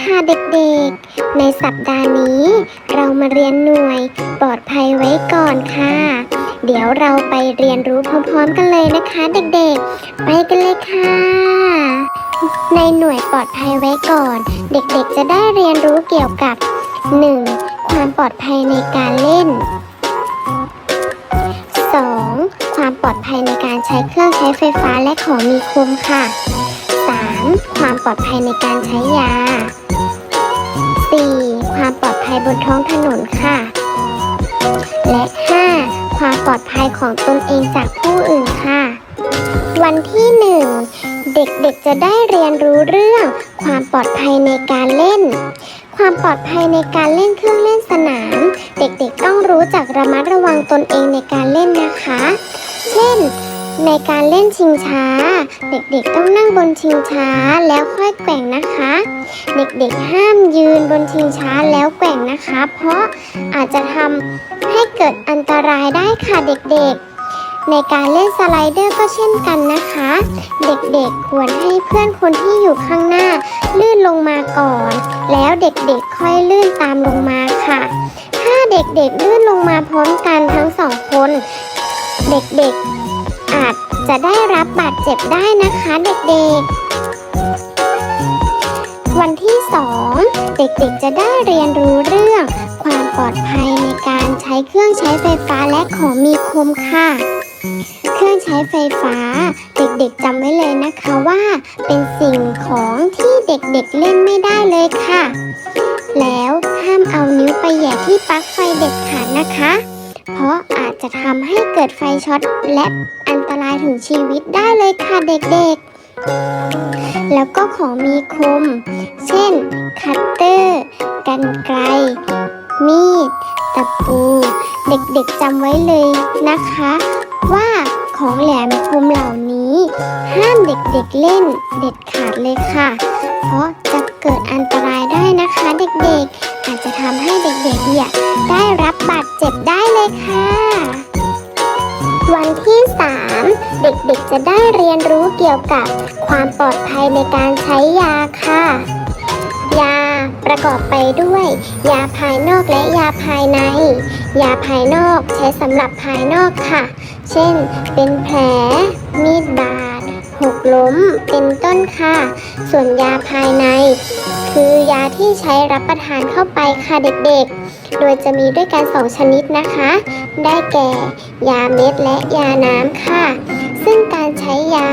ค่ะเด็กๆ ในสัปดาห์นี้ เรามาเรียนหน่วยปลอดภัยไว้ก่อนค่ะ เดี๋ยวเราไปเรียนรู้พร้อมๆกันเลยนะคะเด็กๆ ไปกันเลยค่ะ ในหน่วยปลอดภัยไว้ก่อน เด็กๆ จะได้เรียนรู้เกี่ยวกับ 1. ความปลอดภัยในการเล่น 2. ความปลอดภัยในการใช้เครื่องใช้ไฟฟ้าและของมีคมค่ะ 3. ความปลอดภัยในการใช้ยา ภัยบนท้องถนนค่ะ และ 5. ความปลอดภัยของตนเองจากผู้อื่นค่ะ วันที่ 1 เด็กๆจะได้เรียนรู้เรื่องความปลอดภัยในการเล่น ความปลอดภัยในการเล่นเครื่องเล่นสนาม เด็กๆต้องรู้จักระมัดระวังตนเองในการเล่นนะคะ เช่น ในการเล่นชิงช้า เด็กๆต้องนั่งบนชิงช้าแล้วค่อยแกว่งนะคะ เด็กๆห้ามยืนบนชิงช้าแล้วแกว่งนะคะ เพราะอาจจะทำให้เกิดอันตรายได้ค่ะเด็กๆ ในการเล่นสไลเดอร์ก็เช่นกันนะคะ เด็กๆควรให้เพื่อนคนที่อยู่ข้างหน้า ลื่นลงมาก่อน แล้วเด็กๆค่อยลื่นตามลงมาค่ะ ถ้าเด็กๆลื่นลงมาพร้อมกันทั้งสองคน เด็กๆ จะได้รับบาดเจ็บได้นะคะเด็กๆ วันที่ 2 เด็กๆจะได้เรียนรู้เรื่อง ความปลอดภัยในการใช้เครื่องใช้ไฟฟ้าและของมีคมค่ะ เครื่องใช้ไฟฟ้า เด็กๆจำไว้เลยนะคะว่า เป็นสิ่งของที่เด็กๆเล่นไม่ได้เลยค่ะ แล้วห้ามเอานิ้วไปแหย่ที่ปลั๊กไฟเด็ดขาดนะคะ เพราะอาจจะทำให้เกิดไฟช็อตและอันตรายถึงชีวิตได้เลยค่ะเด็กๆ แล้วก็ของมีคม เช่น คัตเตอร์ กันไกร มีด ตะปู เด็กๆจำไว้เลยนะคะ ว่าของแหลมคมเหล่านี้ ห้ามเด็กๆเล่นเด็ดขาดเลยค่ะ เพราะจะเกิดอันตรายได้นะคะเด็กๆ อาจจะทำให้เด็กๆเนี่ยได้รับบาดเจ็บได้เลยค่ะ วันที่ 3 เด็กๆจะได้เรียนรู้เกี่ยวกับความปลอดภัยในการใช้ยาค่ะ ยาประกอบไปด้วย ยาภายนอกและยาภายใน ยาภายนอกใช้สำหรับภายนอกค่ะ เช่น เป็นแผล มีดบาดหกล้ม เป็นต้นค่ะ ส่วนยาภายใน คือยาที่ใช้รับประทานเข้าไปค่ะเด็กๆ โดยจะมีด้วยกันสองชนิดนะคะ ได้แก่ ยาเม็ดและยาน้ำค่ะ ซึ่งการใช้ยา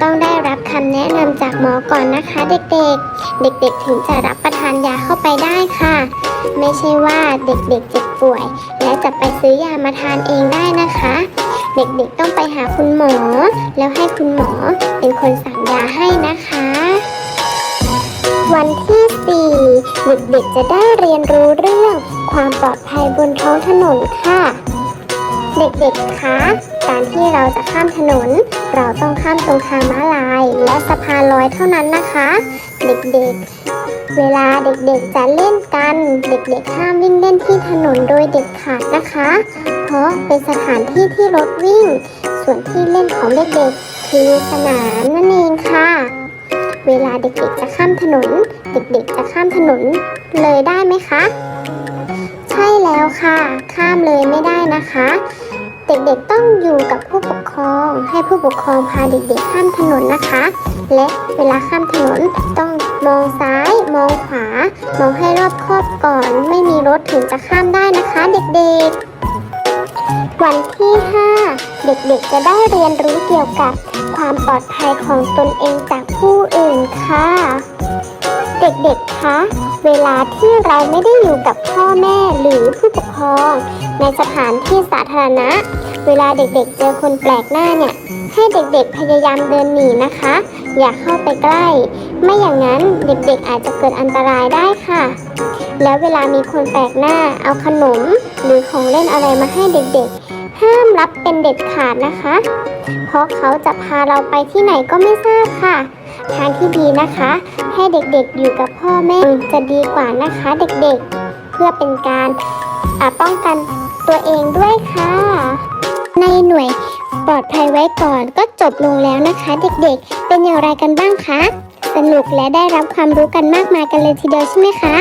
ต้องได้รับคำแนะนำจากหมอก่อนนะคะเด็กๆ เด็กๆ ถึงจะรับประทานยาเข้าไปได้ค่ะ ไม่ใช่ว่าเด็กๆเจ็บป่วย และจะไปซื้อยามาทานเองได้นะคะ เด็กๆต้องไปหาคุณหมอ แล้วให้คุณหมอเป็นคนสั่งยาให้นะคะ วันที่ 4 เด็กๆจะได้เรียนรู้เรื่อง ความปลอดภัยบนท้องถนนค่ะ เด็กๆ คะ การที่เราจะข้ามถนน เราต้องข้ามตรงทางม้าลาย และสะพานลอยเท่านั้นนะคะ เด็กๆ เวลาเด็กๆ จะเล่นกัน เด็กๆ ห้ามวิ่งเล่นที่ถนนโดยเด็ดขาดนะคะ เพราะเป็นสถานที่ที่รถวิ่ง ส่วนที่เล่นของเด็กๆ คือสนามนั่นเอง เวลาเด็กๆจะข้ามถนน เด็กๆจะข้ามถนนเลยได้ไหมคะ ใช่แล้วค่ะ ข้ามเลยไม่ได้นะคะ เด็กๆต้องอยู่กับผู้ปกครอง ให้ผู้ปกครองพาเด็กๆข้ามถนนนะคะ และเวลาข้ามถนนต้องมองซ้าย มองขวา มองให้รอบคอบก่อน ไม่มีรถถึงจะข้ามได้นะคะ เด็กๆ วันที่ 5 เด็กๆ จะได้เรียนรู้เกี่ยวกับความปลอดภัยของตนเองจากผู้อื่นค่ะ เด็กๆ คะ เวลาที่เราไม่ได้อยู่กับพ่อแม่หรือผู้ปกครอง ในสถานที่สาธารณะ เวลาเด็กๆ เจอคนแปลกหน้าเนี่ย ให้เด็กๆ พยายามเดินหนีนะคะ อย่าเข้าไปใกล้ ไม่อย่างนั้นเด็กๆ อาจจะเกิดอันตรายได้ค่ะ แล้วเวลามีคนแปลกหน้า เอาขนม หรือของเล่นอะไรมาให้เด็กๆ ห้ามรับเป็นเด็ดขาดนะคะ เพราะเขาจะพาเราไปที่ไหนก็ไม่ทราบค่ะ ทางที่ดีนะคะ ให้เด็กๆ อยู่กับพ่อแม่จะดีกว่านะคะเด็กๆ เพื่อเป็นการป้องกันตัวเองด้วยค่ะ ในหน่วยปลอดภัยไว้ก่อนก็จบลงแล้วนะคะ เด็กๆ เป็นอย่างไรกันบ้างคะสสนุกและได้รับความรู้กันมากมายกันเลยทีเดียวใช่ไหมคะ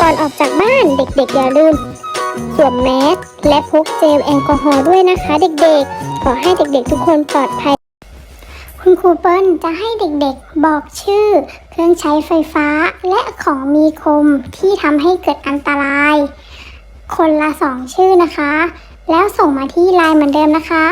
ก่อนออกจากบ้านเด็กๆ อย่าลืมสวมแมสและพกเจลแอลกอฮอล์ด้วยนะคะ เด็กๆ ขอให้เด็กๆ ทุกคนปลอดภัย คุณครูเปิ้ลจะให้เด็กๆ บอกชื่อ เครื่องใช้ไฟฟ้าและของมีคมที่ทำให้เกิดอันตราย คนละสองชื่อนะคะ แล้วส่งมาที่ไลน์เหมือนเดิมนะคะ